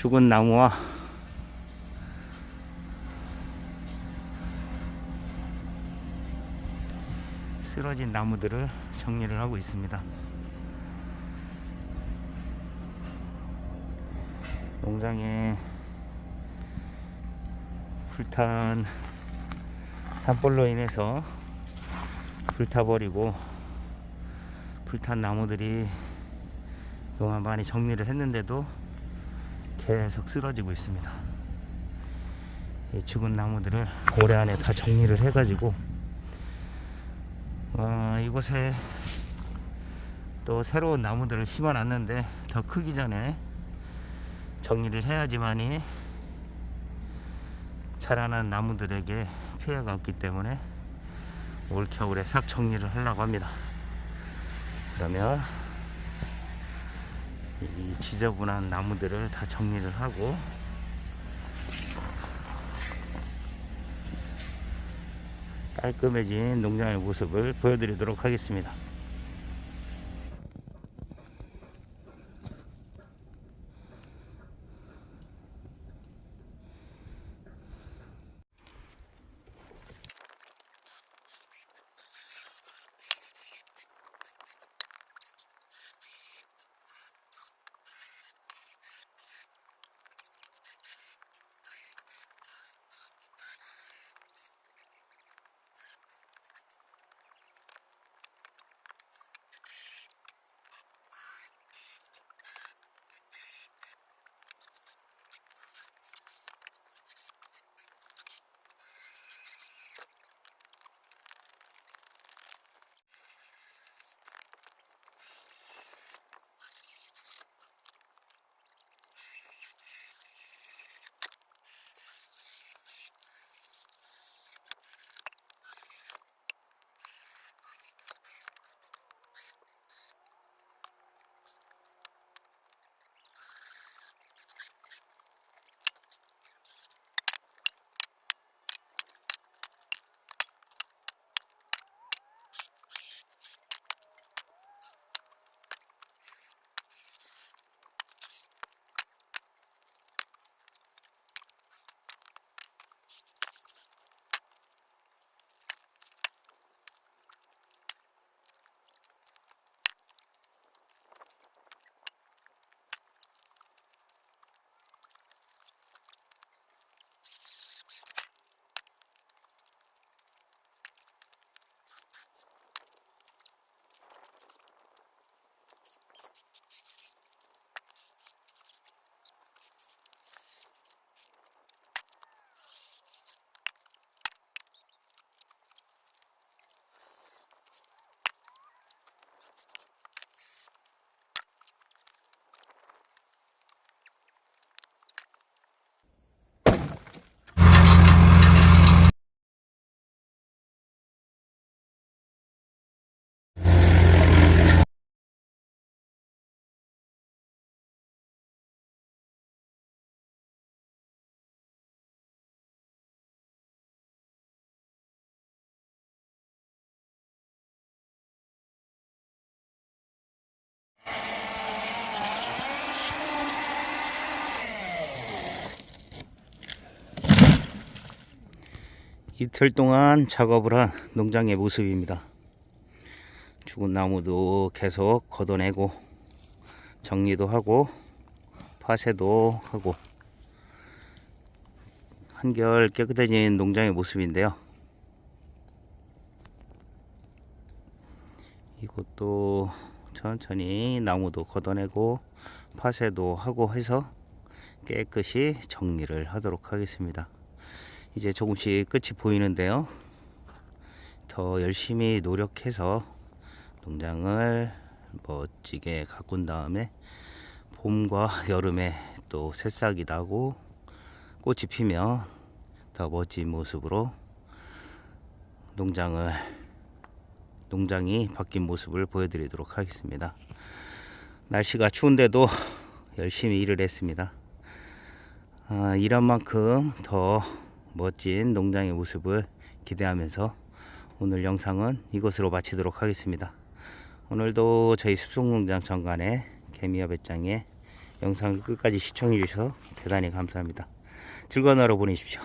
죽은 나무와 쓰러진 나무들을 정리를 하고 있습니다. 농장에 불탄 산불로 인해서 불타버리고 불탄 나무들이 그동안 많이 정리를 했는데도 계속 쓰러지고 있습니다. 이 죽은 나무들을 올해 안에 다 정리를 해가지고 어, 이곳에 또 새로운 나무들을 심어놨는데 더 크기 전에 정리를 해야지만이 자라난 나무들에게 피해가 없기 때문에 올 겨울에 싹 정리를 하려고 합니다. 그러면 이 지저분한 나무들을 다 정리를 하고 깔끔해진 농장의 모습을 보여드리도록 하겠습니다. 이틀 동안 작업을 한 농장의 모습입니다. 죽은 나무도 계속 걷어내고 정리도 하고 파쇄도 하고 한결 깨끗해진 농장의 모습인데요. 이것도 천천히 나무도 걷어내고 파쇄도 하고 해서 깨끗이 정리를 하도록 하겠습니다. 이제 조금씩 끝이 보이는데요. 더 열심히 노력해서 농장을 멋지게 가꾼 다음에 봄과 여름에 또 새싹이 나고 꽃이 피면 더 멋진 모습으로 농장을 농장이 바뀐 모습을 보여드리도록 하겠습니다. 날씨가 추운데도 열심히 일을 했습니다. 아, 일한 만큼 더 멋진 농장의 모습을 기대하면서 오늘 영상은 이것으로 마치도록 하겠습니다. 오늘도 저희 숲속농장 정관의 개미와 배짱의 영상을 끝까지 시청해 주셔서 대단히 감사합니다. 즐거운 하루 보내십시오.